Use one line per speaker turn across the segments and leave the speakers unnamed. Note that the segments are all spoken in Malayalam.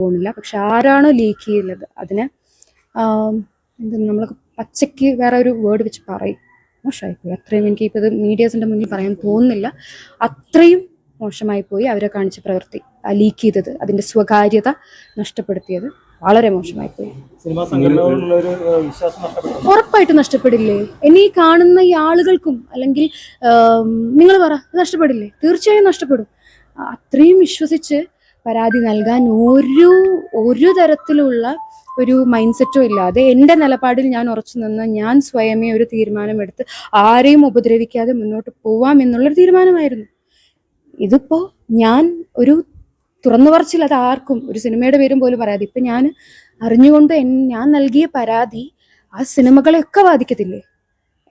പോകുന്നില്ല പക്ഷെ ആരാണോ ലീക്ക് ചെയ്യുന്നത് അതിന് എന്താ നമ്മൾ പച്ചയ്ക്ക് വേറെ ഒരു വേർഡ് വെച്ച് പറയും. മോശമായി പോയി അത്രയും എനിക്ക് ഇപ്പോൾ ഇത് മീഡിയാസിന്റെ മുന്നിൽ പറയാൻ തോന്നുന്നില്ല. അത്രയും മോശമായി പോയി അവരെ കാണിച്ച പ്രവൃത്തി ലീക്ക് ചെയ്തത് അതിന്റെ സ്വകാര്യത നഷ്ടപ്പെടുത്തിയത്. വളരെ മോശമായി പോയി ഉറപ്പായിട്ട് നഷ്ടപ്പെടില്ലേ? എന്നെ കാണുന്ന ഈ ആളുകൾക്കും അല്ലെങ്കിൽ നിങ്ങൾ പറ നഷ്ടപ്പെടില്ലേ? തീർച്ചയായും നഷ്ടപ്പെടും. അത്രയും വിശ്വസിച്ച് പരാതി നൽകാൻ ഒരു ഒരു തരത്തിലുള്ള ഒരു മൈൻഡ് സെറ്റും ഇല്ലാതെ എന്റെ നിലപാടിൽ ഞാൻ ഉറച്ചു നിന്ന് ഞാൻ സ്വയമേ ഒരു തീരുമാനമെടുത്ത് ആരെയും ഉപദ്രവിക്കാതെ മുന്നോട്ട് പോവാം എന്നുള്ളൊരു തീരുമാനമായിരുന്നു. ഇതിപ്പോ ഞാൻ ഒരു തുറന്നു പറച്ചിൽ അത് ആർക്കും ഒരു സിനിമയുടെ പേരും പോലും പറയാതെ ഇപ്പൊ ഞാൻ അറിഞ്ഞുകൊണ്ട് ഞാൻ നൽകിയ പരാതി ആ സിനിമകളെയൊക്കെ ബാധിക്കത്തില്ലേ?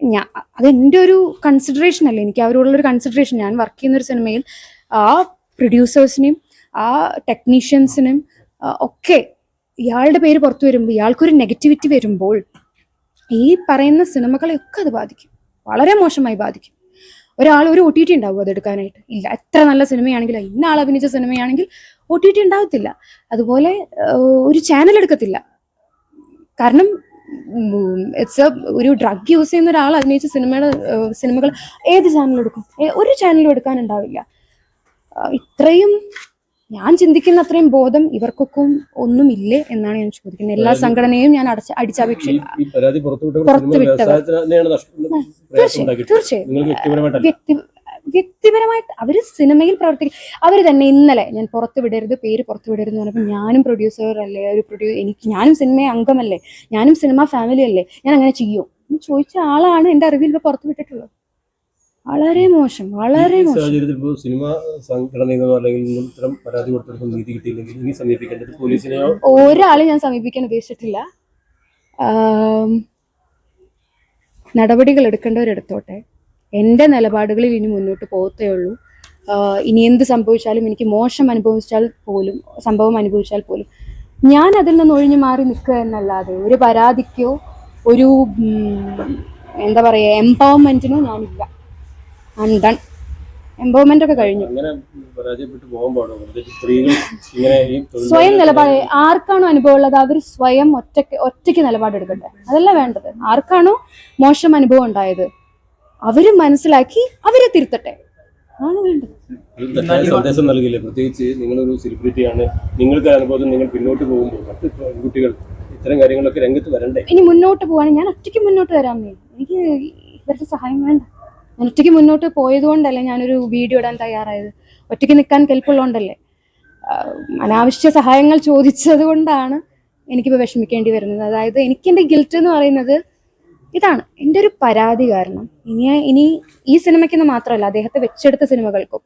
ഞാൻ അതെന്റെ ഒരു കൺസിഡറേഷൻ അല്ലേ? എനിക്ക് അവരോടുള്ളൊരു കൺസിഡറേഷൻ ഞാൻ വർക്ക് ചെയ്യുന്ന ഒരു സിനിമയിൽ ആ പ്രൊഡ്യൂസേഴ്സിനെയും ആ ടെക്നീഷ്യൻസിനും ഒക്കെ ഇയാളുടെ പേര് പുറത്തു വരുമ്പോൾ ഇയാൾക്കൊരു നെഗറ്റിവിറ്റി വരുമ്പോൾ ഈ പറയുന്ന സിനിമകളെയൊക്കെ അത് ബാധിക്കും. വളരെ മോശമായി ബാധിക്കും. ഒരാൾ ഒരു ഒ ടി ടി ഉണ്ടാവും അതെടുക്കാനായിട്ട്? ഇല്ല എത്ര നല്ല സിനിമയാണെങ്കിൽ ഇന്ന ആൾ അഭിനയിച്ച സിനിമയാണെങ്കിൽ ഒ ടി ടി ഉണ്ടാവത്തില്ല. അതുപോലെ ഒരു ചാനൽ എടുക്കത്തില്ല. കാരണം ഇറ്റ്സ് എ ഒരു ഡ്രഗ് യൂസ് ചെയ്യുന്ന ഒരാൾ അഭിനയിച്ച സിനിമയുടെ സിനിമകൾ ഏത് ചാനലും എടുക്കും? ഒരു ചാനലും എടുക്കാനുണ്ടാവില്ല ഇത്രയും ഞാൻ ചിന്തിക്കുന്ന അത്രയും ബോധം ഇവർക്കൊക്കെ ഒന്നുമില്ലേ എന്നാണ് ഞാൻ ചോദിക്കുന്നത്. എല്ലാ സംഘടനയും ഞാൻ അടച്ച
അടിച്ചാപേക്ഷ
തീർച്ചയായും വ്യക്തി വ്യക്തിപരമായിട്ട് അവർ സിനിമയിൽ പ്രവർത്തിക്കും അവർ തന്നെ ഇന്നലെ ഞാൻ പുറത്തു വിടരുത് പേര് പുറത്തു വിടരുത് എന്ന് പറഞ്ഞപ്പോൾ ഞാനും പ്രൊഡ്യൂസർ അല്ലേ ഒരു പ്രൊഡ്യൂ എനിക്ക് ഞാനും സിനിമ അംഗമല്ലേ ഞാനും സിനിമ ഫാമിലി അല്ലേ ഞാൻ അങ്ങനെ ചെയ്യും. ചോദിച്ച ആളാണ് എന്റെ അറിവിൽ ഇപ്പൊ പുറത്തു വിട്ടിട്ടുള്ളത്. വളരെ മോശം വളരെ മോശം.
സാഹചര്യത്തിൽ ഇപ്പോൾ സിനിമ അല്ലെങ്കിൽ ഇത്തരം പരാതി കൊടുത്തവർക്കും നീതി കിട്ടിയില്ലെങ്കിൽ ഇനി സമീപിക്കേണ്ടത് പോലീസിനെയോ?
ഒരാളെ ഞാൻ സമീപിക്കാൻ ഉദ്ദേശിച്ചിട്ടില്ല. നടപടികൾ എടുക്കേണ്ടവരെടുത്തോട്ടെ എന്റെ നിലപാടുകളിൽ ഇനി മുന്നോട്ട് പോകത്തേ ഉള്ളൂ. ഇനി എന്ത് സംഭവിച്ചാലും എനിക്ക് മോശം അനുഭവിച്ചാൽ പോലും സംഭവം അനുഭവിച്ചാൽ പോലും ഞാൻ അതിൽ നിന്ന് ഒഴിഞ്ഞു മാറി നിൽക്കുക എന്നല്ലാതെ ഒരു പരാതിക്കോ ഒരു എന്താ പറയുക എംപവർമെന്റിനോ ഞാനില്ല. ഐ എംപവർമെന്റ് ഒക്കെ കഴിഞ്ഞു. സ്വയം നിലപാട് ആർക്കാണോ അനുഭവം ഉള്ളത് അവർ സ്വയം ഒറ്റയ്ക്ക് ഒറ്റയ്ക്ക് നിലപാടെടുക്കട്ടെ. അതല്ല വേണ്ടത്. ആർക്കാണോ മോശം അനുഭവം ഉണ്ടായത്? അവർ മനസ്സിലാക്കി അവരെ തിരുത്തട്ടെ.
സന്ദേശം നൽകില്ലേ പ്രത്യേകിച്ച് നിങ്ങളൊരു സെലിബ്രിറ്റിയാണ് നിങ്ങൾക്ക് അനുഭവത്തിൽ നിങ്ങൾ പിന്നോട്ട് പോകുമ്പോൾ മറ്റ് പെൺകുട്ടികൾ ഇത്തരം കാര്യങ്ങളൊക്കെ രംഗത്ത് വരണ്ടേ?
ഇനി മുന്നോട്ട് പോവാണെങ്കിൽ ഞാൻ ഒറ്റയ്ക്ക് മുന്നോട്ട് വരാമെന്നേ എനിക്ക് ഇവരുടെ സഹായം വേണ്ട. ഞാൻ ഒറ്റയ്ക്ക് മുന്നോട്ട് പോയതുകൊണ്ടല്ലേ ഞാനൊരു വീഡിയോ ഇടാൻ തയ്യാറായത്? ഒറ്റയ്ക്ക് നിൽക്കാൻ കെൽപ്പുള്ളതുകൊണ്ടല്ലേ? അനാവശ്യ സഹായങ്ങൾ ചോദിച്ചത് കൊണ്ടാണ് എനിക്കിപ്പോൾ വിഷമിക്കേണ്ടി വരുന്നത്. അതായത് എനിക്ക് എന്റെ ഗിൽറ്റ് എന്ന് പറയുന്നത് ഇതാണ്. എന്റെ ഒരു പരാതി കാരണം. ഇനി ഇനി ഈ സിനിമയ്ക്കെന്ന് മാത്രമല്ല അദ്ദേഹത്തെ വെച്ചെടുത്ത സിനിമകൾക്കും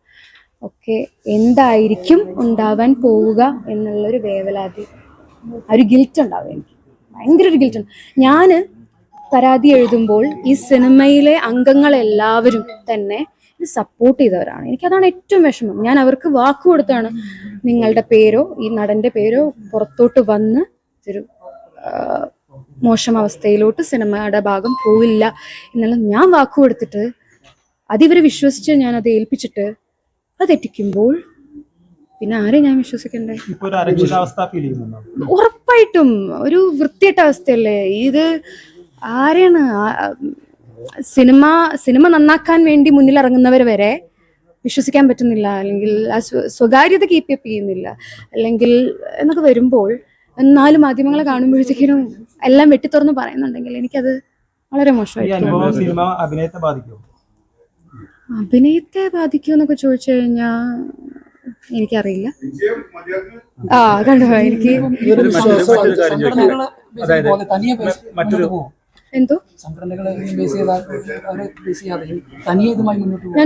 ഒക്കെ എന്തായിരിക്കും ഉണ്ടാവാൻ പോവുക എന്നുള്ളൊരു വേവലാതി. ഒരു ഗിൽറ്റ് ഉണ്ടാവും എനിക്ക്. ഭയങ്കര ഒരു ഗിൽറ്റ് ഉണ്ട്. ഞാൻ പരാതി എഴുതുമ്പോൾ ഈ സിനിമയിലെ അംഗങ്ങളെല്ലാവരും തന്നെ സപ്പോർട്ട് ചെയ്തവരാണ്. എനിക്കതാണ് ഏറ്റവും വിഷമം. ഞാൻ അവർക്ക് വാക്ക് കൊടുത്താണ് നിങ്ങളുടെ പേരോ ഈ നടന്റെ പേരോ പുറത്തോട്ട് വന്ന് ഒരു മോശം അവസ്ഥയിലോട്ട് സിനിമയുടെ ഭാഗം പോവില്ല എന്നുള്ള ഞാൻ വാക്ക് കൊടുത്തിട്ട് അതിവരെ വിശ്വസിച്ച് ഞാൻ അത് ഏൽപ്പിച്ചിട്ട് അത് തെറ്റിക്കുമ്പോൾ പിന്നെ ആരെ ഞാൻ വിശ്വസിക്കണ്ടേ? ഉറപ്പായിട്ടും. ഒരു വൃത്തിയായിട്ട അവസ്ഥയല്ലേ? ഇത് ആരെയാണ് സിനിമ സിനിമ നന്നാക്കാൻ വേണ്ടി മുന്നിലിറങ്ങുന്നവർ വരെ വിശ്വസിക്കാൻ പറ്റുന്നില്ല. അല്ലെങ്കിൽ ആ സ്വ- സ്വകാര്യത കീപ്പ് അപ്പ് ചെയ്യുന്നില്ല. അല്ലെങ്കിൽ എന്നൊക്കെ വരുമ്പോൾ എന്നാലും മാധ്യമങ്ങളെ കാണുമ്പോഴത്തേക്കിനും എല്ലാം വെട്ടിത്തുറന്ന് പറയുന്നുണ്ടെങ്കിൽ എനിക്കത് വളരെ
മോശമായി അഭിനയത്തെ ബാധിക്കും
അഭിനയത്തെ ബാധിക്കുമെന്നൊക്കെ ചോദിച്ചു കഴിഞ്ഞാൽ എനിക്കറിയില്ല. ആ കണ്ടോ? എനിക്ക്
മറ്റൊരു
എന്തോ?
സംഘടനകളെ ബേസ് ചെയ്താൽ അവരെ ബേസ് ചെയ്യാതെ തനിയെ ഇതുമായി മുന്നോട്ട് പോകും